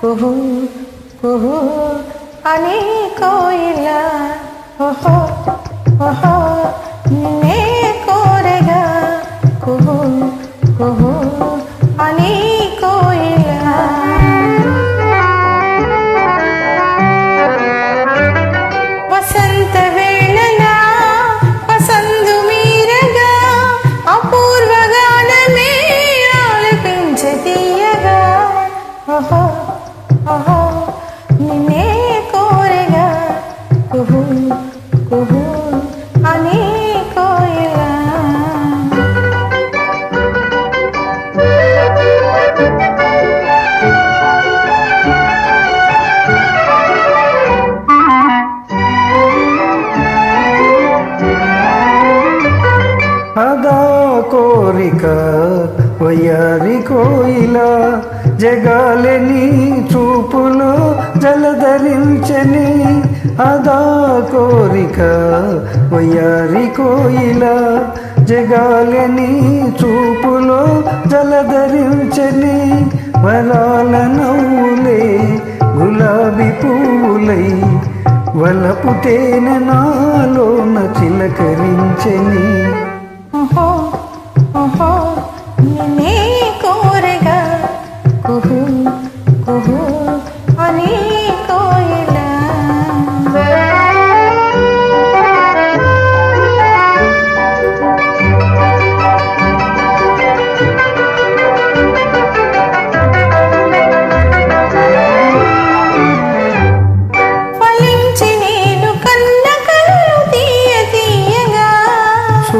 কুহু কুহু আনে কয়লা ওহো ওহো নে നിന്നെ കോരുക కోరిక వయ్యారి కోయిల జగాలని చూపులో జలధరించని అదా కోరిక వయ్యారి కోయిల జగాలని చూపులో జలధరించని వరాల నవ్వులే గులాబీ పూలై వలపు తేనె నాలోన చిలకరించని Oh, oh, oh,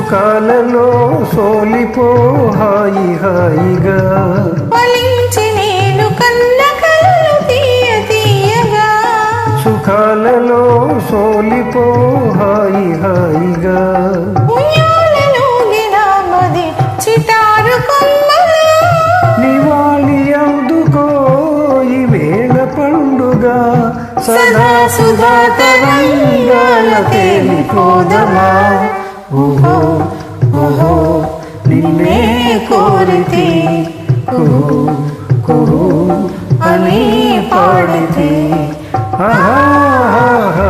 సుఖాలలో సోలిపో హాయి హాయిగా. ఫలించి నేను కన్న కళ్ళు తీయ తీయగా. సుఖాలలో సోలిపో హాయి హాయిగా. ఉయ్యాలలోని నామది చిటారు కొమ్మలు. నివాళి అందుకో ఈ వేళ పండుగ. సదా సుధా తరంగాల తేలిపోదమా. ಓಹೋ ಓಹೋ ನಿನ್ನೆ ಕೋರಿತಿ ಕುಹು ಕುಹು ಅನಿ ಪಾಡಿತಿ ಆಹಾ